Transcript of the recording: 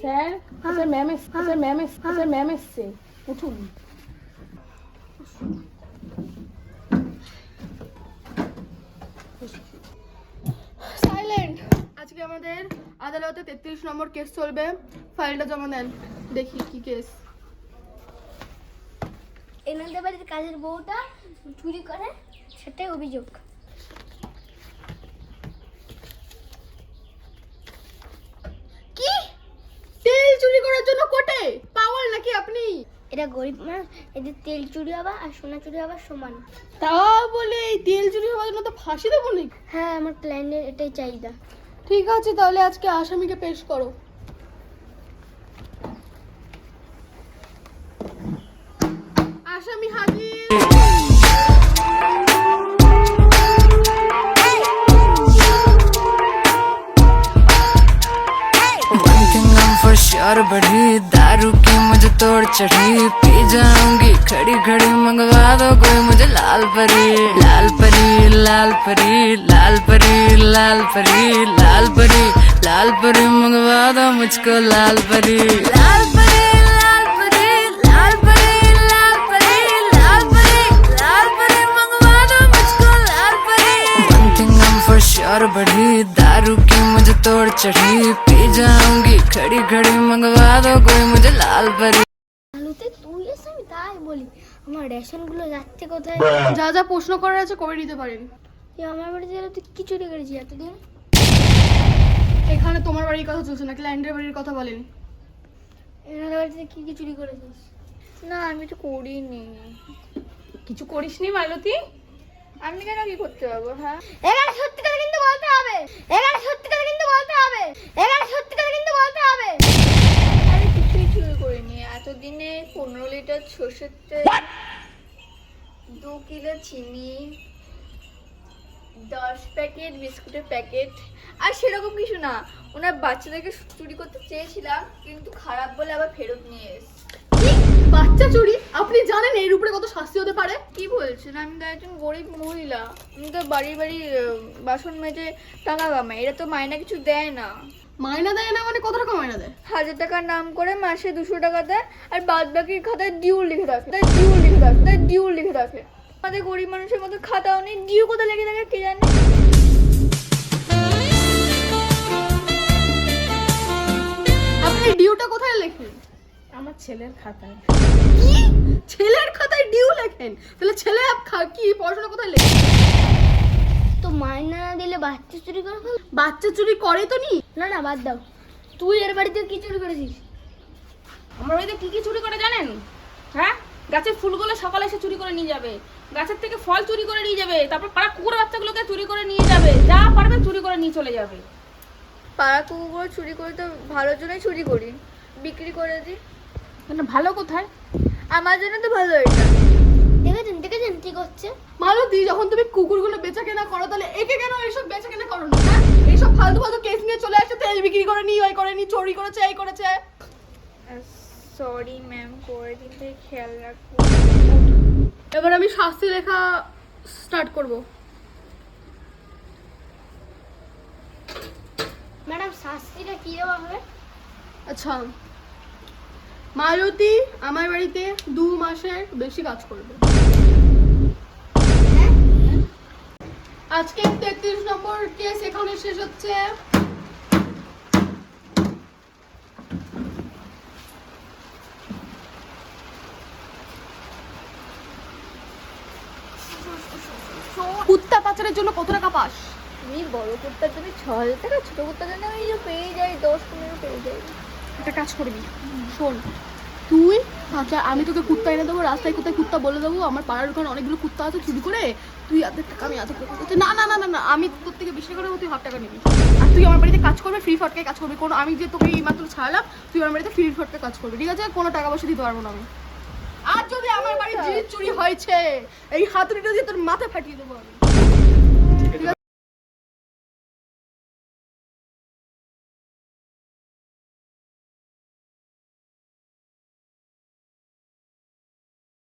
Sir sir ma'am এস sir ma'am এস sir ma'am এসছে উঠুন আজকে আমাদের। আদালতে তেত্রিশ নম্বর কেস চলবে। ফাইলটা জমা দেন দেখি কি কেস। এনাদের বাড়িতে কাজের বউটা চুরি করে সেটাই অভিযোগ। কি? তেল চুরি করার জন্য কোটে? পাওয়াল নাকি আপনি? এটা গরিব মানুষ এদের তেল চুরি হবা আর সোনা চুরি হবার সমান। তা বলে এই তেল চুরি হওয়ার জন্য তো ফাঁসি দেবো নাকি? হ্যাঁ আমার ক্লায়েন্টের এটাই চাহিদা। ঠিক আছে তাহলে আজকে আসামিকে পেশ করো। আসামি হাজির sure बढ़ी दारू की मुझे तोड़ चढ़ी पी जाऊँगी खड़ी खड़ी मंगवा दो कोई मुझे लाल परी लाल परी लाल परी लाल परी लाल परी लाल परी लाल परी मंगवा दो मुझको लाल परी लाल परी sure बढ़ी दारू की मुझे तोड़ चढ़ी पी जाऊंगी खड़ी खड़ी मंगवा दो कोई मुझे लाल परी আলুতে তুই এসে আমি তাই বলি আমার রেশনগুলো যাচ্ছে কোথায় যা যা প্রশ্ন করার আছে করে নিতে পারেন তুই আমার বাড়িতে গেলে তুই কি চুরি করেছিস এতদিন এখানে তোমার বাড়ির কথা চলছে না ক্লায়েন্টের বাড়ির কথা বলেন এনাদের বাড়িতে কি কি চুরি করেছিস না আমি তো করিনি কিছু করিসনি মালতী আমি কেন কি করতে পারবো হ্যাঁ এখানে সত্যি কথা কিন্তু বলতে হবে। এখানে সত্যি কথা কিন্তু বলতে হবে। এখানে সত্যি কথা কিন্তু বলতে হবে। আমি কিছুই চুরি করিনি। এতদিনে পনেরো লিটার সর্ষের তেল দু কিলো চিনি দশ প্যাকেট বিস্কুটের প্যাকেট আর সেরকম কিছু না। ওনার বাচ্চাদেরকে চুরি করতে চেয়েছিলাম কিন্তু খারাপ বলে আবার ফেরত নিয়ে এসেছি। বাচ্চা চুরি? আপনি জানেন এর উপরে কত শাস্তি হতে পারে? কি বলছেন? আমি তো একজন গরিব মহিলা। আমি তো বাড়ি বাড়ি বাসন মেজে টাকা কামাই। এরা তো মায়না কিছু দেয় না। মায়না দেয় না মানে কত টাকা মায়না দেয়? হাজার টাকার নাম করে মাসে দুশো টাকা দেয় আর বাদ বাকির খাতায় ডিউ লিখে রাখে। তাই ডিউ লিখে রাখে তাই ডিউ লিখে রাখে। আমাদের গরিব মানুষের মতো খাতাও নেই ডিউ কোথায় লেগে থাকে কে জানে? ছেলের খাতায়। কি ছেলের খাতায় ডিউ লেখেন? তাহলে ছেলে কি পড়াশোনা কোথায় লেখেন? তো মায়না না দিলে বাচ্চা চুরি করে ফেল বাচ্চা চুরি করে তো নি? না না বাদ দাও। তুই এর বাড়িতে কি চুরি করেছিস? আমার বাড়িতে কি কি চুরি করে জানেন? হ্যাঁ? গাছের ফুলগুলো সকালে এসে চুরি করে নিয়ে যাবে। গাছের থেকে ফল চুরি করে নিয়ে যাবে। তারপর পাড়া কুকুর বাচ্চাগুলোকে চুরি করে নিয়ে যাবে। যা পারবে চুরি করে নিয়ে চলে যাবে। পাড়া কুকুর চুরি করে তো ভালোর জন্যই চুরি করি। বিক্রি করে দিই। মানে ভালো কোথায়? আমার জন্য তো ভালো এটা। দেখেছেন দেখেছেন কি করছে মালতী যখন তুমি কুকুরগুলো বেচা কেনা করো তাহলে একে কেন এইসব বেচা কেনা করো না হ্যাঁ? এইসব ফালতু ফালতু কেস নিয়ে চলে আসছে তেল বিক্রি করে নি ওই করে নি চুরি করেছে এই করেছে। সরি ম্যাম করে থেকে খেয়াল রাখব এবার আমি শাস্তি লেখা স্টার্ট করব। ম্যাডাম শাস্তিটা কি দেওয়া হবে? আচ্ছা মালতী আমার বাড়িতে দু মাসের বেশি কাজ করবে। আজকে তেত্রিশ নম্বর কেস এখানে শেষ হচ্ছে। কুত্তা পাচারের জন্য কত টাকা পাস? আমি বড় কুর্তার জন্য ছ হাজার টাকা ছোট কুর্তার জন্য যে পেয়ে যাই দশ পনেরো পেয়ে যাই। একটা কাজ করবি শোন তুই? আচ্ছা আমি তোকে কুত্তা এনে দেবো, রাস্তায় কোথায় কুত্তা বলে দেবো? আমার পাড়ার ওখানে অনেকগুলো কুত্তা আছে, চুরি করে তুই এত টাকা আমি এত না না না না না, আমি তোর থেকে বেশি করে তুই হাফ টাকা নিবি। আর তুই আমার বাড়িতে কাজ করবে ফ্রি ফটকে কাজ করবি। কোনো, আমি যে তোকে এই মাত্র ছাড়লাম, তুই আমার বাড়িতে ফ্রি ফটকে কাজ করবি। ঠিক আছে? কোনো টাকা পয়সা দিতে পারব না আমি। আর যদি আমার আমার বাড়ির জিনিস চুরি হয়েছে, এই হাতুড়িটা দিয়ে তোর মাথা ফাটিয়ে দেবো আমি।